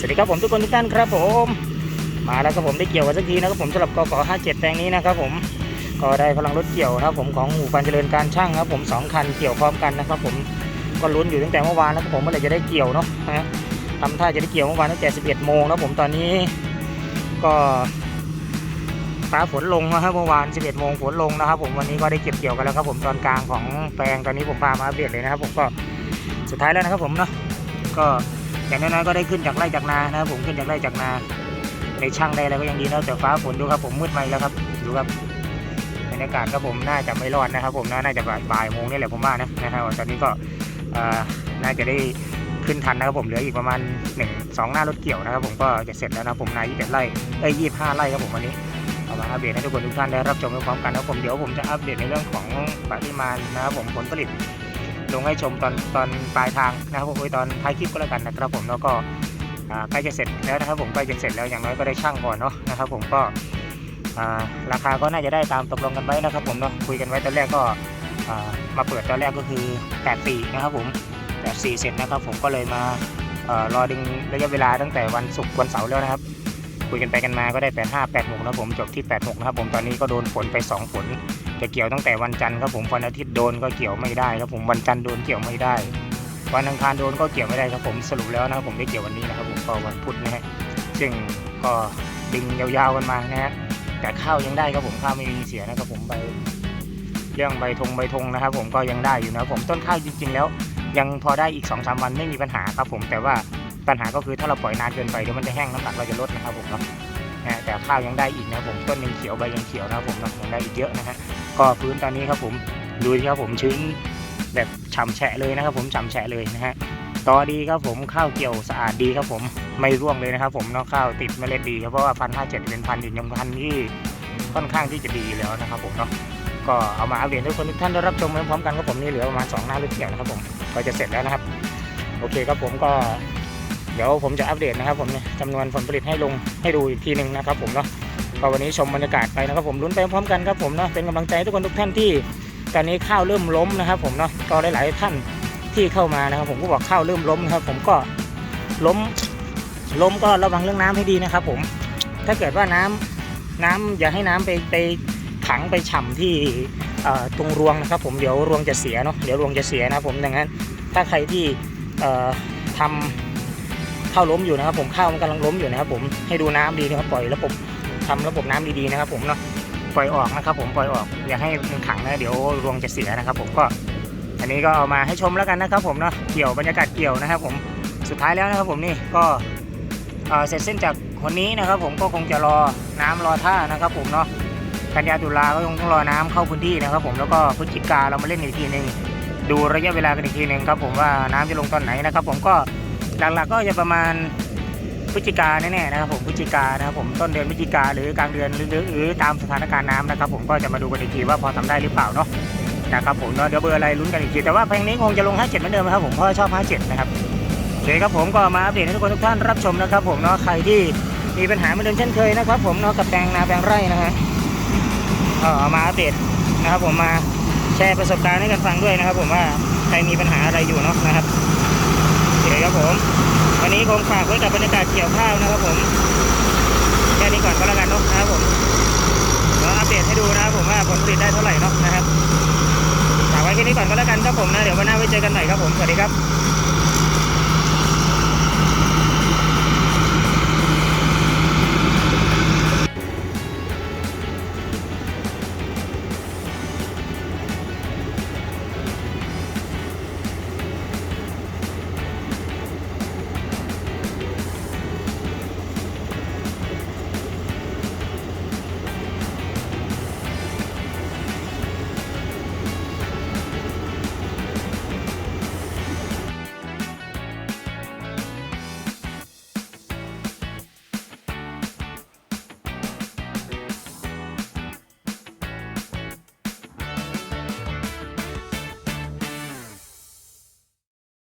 สวัสดีครับผมทุกคนทุกท่านครับผม มาแล้วครับผมได้เกี่ยวกันสักทีนะครับผมสำหรับกก57แปลงนี้นะครับผมก็ได้พลังรถเกี่ยวนะครับผมของหมู่ฟันเจริญการช่างครับผมสองคันเกี่ยวพร้อมกันนะครับผมก็ลุ้นอยู่ตั้งแต่เมื่อวานแล้วครับผมเมื่อไหร่จะได้เกี่ยวเนาะนะทำท่าจะได้เกี่ยวเมื่อวานตั้งแต่ 11 โมงแล้วผมตอนนี้ก็ฟ้าฝนลงนะครับเมื่อวาน 11 โมงฝนลงนะครับ ผมวันนี้ก็ได้เก็บเกี่ยวกันแล้วครับผมตอนกลางของแปลงตอนนี้ผมพามาอัปเดตเลยนะครับผมก็สุดท้ายแล้วนะครับผมเนาะก็ อย่างน้อยๆก็ได้ขึ้นจากไร่จากนานะครับผมขึ้นจากไร่จากนาในช่างได้อะไรก็ยังดีนะแต่ฟ้าฝนดูครับผมมืดไปแล้วครับดูครับบรรยากาศครับผมน่าจะไม่รอดนะครับ ผมน่าจะบ่ายบ่ายโมงนี่แหละผมว่านะนะครับตอนนี้ก็น่าจะได้ขึ้นทันนะครับผมเหลืออีกประมาณหนึ่งสองหน้ารถเกี่ยวนะครับ ผมก็จะเสร็จแล้วนะผมนายยี่สิบไร่เอ้ยยี่สิบห้าไร่ครับผมวันนี้เอามาอัปเดตให้ทุกคนทุกท่านได้รับชมพร้อมกันนะครับผมเดี๋ยวผมจะอัปเดตในเรื่องของปริมาณนะครับผมผลผลิต ลงให้ชมตอนตอนปลายทางนะครับผมตอนท้ายคลิปก็แล้วกันนะครับผมแล้วก็ใกล้จะเสร็จแล้วนะครับผมใกล้จะเสร็จแล้วอย่างน้อยก็ได้ช่างก่อนเนาะนะครับผมก็ราคาก็น่าจะได้ตามตกลงกันไว้นะครับผมเนาะคุยกันไว้ตอนแรกก็มาเปิดตอนแรกก็คือ8ปีนะครับผม8 4เสร็จนะครับผมก็เลยมารอดึงระยะเวลาตั้งแต่วันศุกร์วันเสาร์แล้วนะครับ คุยกันไปกันมาก็ได้85 86นะครับผมจบที่86นะครับผมตอนนี้ก็โดนฝนไป2ฝน จะเกี่ยวตั้งแต่วันจันทร์ครับผมวันอาทิตย์โดนก็เกี่ยวไม่ได้ครับผมวันจันทร์โดนเกี่ยวไม่ได้ วันอังคารโดนก็เกี่ยวไม่ได้ครับผมสรุปแล้วนะครับผมได้เกี่ยววันนี้นะครับผมก็วันพุธนะฮะซึ่งก็ดึงยาวๆกันมานะฮะแต่ข้าวยังได้ครับผมข้าวไม่มีเสียนะครับผมใบเรื่องใบธงใบธงนะครับ ผมก็ยังได้อยู่นะผมต้นข้าวจริง ๆ แล้ว ยังพอได้อีก2อสวันไม่มีปัญหาครับผมแต่ว่าปัญหาก็คือถ้าเราปล่อยนานเกินไปเดี๋ยวมันจะแห้งน้ำหนักเราจะลดนะครับผมเนาะ นะแต่ข้าวยังได้อีกนะผมต้นยังเขียวใบยังเขียวนะผมยังได้อีกเยอะนะฮะก็พื้นตอนนี้ครับผมดูที่ครับผมชื้นแบบฉ่ำแฉะเลยนะครับ ผมฉ่ำแฉะเลยนะฮะต่อดีครับผมข้าวเกี่ยวสะอาดดีครับผมไม่ร่วงเลยนะครับ ผมเนาะข้าวติดเมล็ดดีครับเพราะว่าพันห้าเจ็ดเป็นพันธุ์อีกยังพันธุ์ที่ค่อนข้างที่จะดีแล้วนะครับ ผมเนาะก็เอามาอัปเดตทุกคนทุกท่านได้รับชมพร้อมกันครับผมนี่เหลือประมาณสองหน้าลูกเกี่ยวนะครับผมก็จะเสร็จแล้วนะครับ โอเคครับผมก็ เดี๋ยวผมจะอัปเดตนะครับผมเนี่ยจำนวนผลผลิตให้ลงให้ดูอีกทีหนึ่งนะครับผมเนาะก็วันนี้ชมบรรยากาศไปนะครับผมลุ้นไปพร้อมกันครับผมเนาะเป็นกำลังใจทุกคนทุกท่านที่ตอนนี้ข้าวเริ่มล้มนะครับ ผมเนาะก็หลายๆท่านที่เข้ามานะครับ ผมก็บอกข้าวเริ่มล้มนะครับ ผมก็ล้มล้มก็ระวังเรื่องน้ำให้ดีนะครับ ผมถ้าเกิดว่าน้ำน้ำอย่าให้น้ำไปไปขังไปฉ่ำที่ตรงรวงนะครับ ผมเดี๋ยวรวงจะเสียเนาะเดี๋ยวรวงจะเสียนะครับผมดังนั้น ถ้าใครที่เอ่ อทำข้าล้มอยู่นะครับ ผมข้าวมันกำลังล้มอยู่นะครับ ผมให้ดูน้ำดีนะครับปล่อยระบบทำระบบน้ำดีๆนะครับ ผมเนาะปล่อยออกนะครับ ผมปล่อยออกอย่าให้มันขังนะเดี๋ยวรวงจะเสียนะครับ ผมก็ อันนี้ก็เอามาให้ชมแล้วกันนะครับ ผมเนาะเกี่ยวบรรยากาศเกี่ยวนะครับ ผมสุดท้ายแล้วนะครับ ผมนี่ก็เสร็จสิ้นจากคนนี้นะครับ ผมก็คงจะรอน้ำรอท่านะครับ ผมเนาะกันยาตุลาก็คงต้องรอน้ำเข้าพื้นที่นะครับ ผมแล้วก็พฤศจิกาเรามาเล่นอีกทีหนึ่งดูระยะเวลากันอีกทีหนึ่งครับ ผมว่าน้ำจะลงตอนไหนนะครับ ผมก็ หลักๆก็จะประมาณพฤศจิกาแน่ๆนะครับผมพฤศจิกานะครับผมต้นเดือนพฤศจิกาหรือกลางเดือนหรือตามสถานการณ์น้ำนะครับ ผมก็จะมาดูกันอีกทีว่าพอทำได้หรือเปล่าเนาะนะครับผมเนาะเดี๋ยวเบอร์อะไรลุ้นกันอีกทีแต่ว่าเพลงนี้คงจะลง 57 เหมือนเดิมนะครับผมเพราะว่าชอบ 57 นะครับโอเคครับผมก็มาอัปเดตให้ทุกคนทุกท่านรับชมนะครับผมเนาะใครที่มีปัญหาเหมือนเดิมเช่นเคยนะครับ ผมเนาะกับแปลงนาแปลงไร่นะฮะเออเอมาอัปเดตนะครับผมมาแชร์ประสบการณ์ให้กันฟังด้วยนะครับ ผมว่าใครมีปัญหาอะไรอยู่เนาะนะครับ ครับผม วันนี้คงฝากไว้กับบรรยากาศเกี่ยวข้าวนะครับผมแค่นี้ก่อนก็แล้วกันเนาะครับผมเดี๋ยวอัปเดตให้ดูนะครับผมว่าผลผลิตได้เท่าไหร่เนาะนะครับฝากไว้แค่นี้ก่อนก็แล้วกันครับผมนะเดี๋ยววันหน้าไว้เจอกันใหม่ครับผมสวัสดีครับ